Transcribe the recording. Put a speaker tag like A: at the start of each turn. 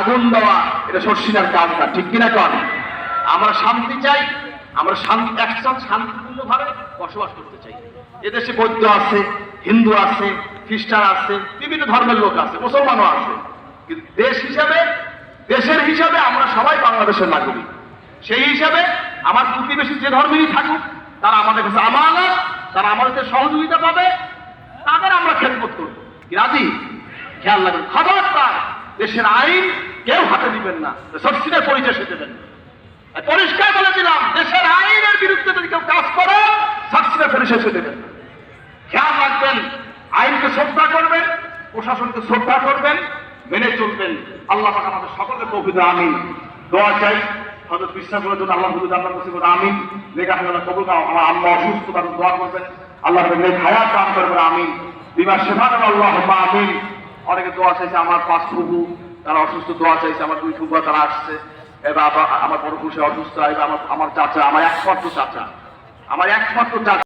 A: আগুন দেওয়া, এটা শর্ষিনার কাজ না, ঠিক কিনা কন? আমরা শান্তি চাই, আমরা শান্তি একসাথে শান্তিপূর্ণভাবে বসবাস করতে চাই। এদেশে বৌদ্ধ আছে, হিন্দু আছে, খ্রিস্টান আছে, বিভিন্ন ধর্মের লোক আছে, মুসলমানও আছে। কিন্তু দেশ হিসাবে, দেশের হিসাবে আমরা সবাই বাংলাদেশের নাগরিক। সেই হিসাবে আমার প্রতিবেশী যে ধর্মেরই থাকুক, তারা আমাদের কাছে আমানত, তারা আমাদের সহযোগিতা পাবে, তাদের আমরা খেদমত করব। রাজি? খেয়াল রাখবেন খবরদার, দেশের আইন কেউ হাতে দিবেন না। সবসিডের পরিচয় সে দেবেন পরিষ্কার বলে দিলাম, দেশের আইনের বিরুদ্ধে যদি কেউ কাজ করে সবসিডের পরিচয় সে দেবেন খেয়াল রাখবেন, আইনকে শ্রদ্ধা করবেন, প্রশাসনকে শ্রদ্ধা করবেন, মেনে চলবেন। আল্লাহ পাক আমাদের সকলের প্রকৃত আমিন। দোয়া চাই হয়তো বিশ্বাস করার জন্য আল্লাহ হুজুর আল্লাহ কাছে আমিন। লেখা আল্লাহ কবুল। আমার আম্মা অসুস্থ, তাদের দোয়া করবেন। আল্লাহ নেক হায়াত দান করবেন, আমিন। বিমার সেবা আল্লাহ আমিন। অনেকে দোয়া চাইছে, আমার পাঁচ ফুবু তারা অসুস্থ, দোয়া চাইছে, আমার দুই ফুবা তারা আসছে। এবার আমার বড় খুশি অসুস্থ আমার আমার চাচা, আমার একমাত্র চাচা। আমার একমাত্র চাচা।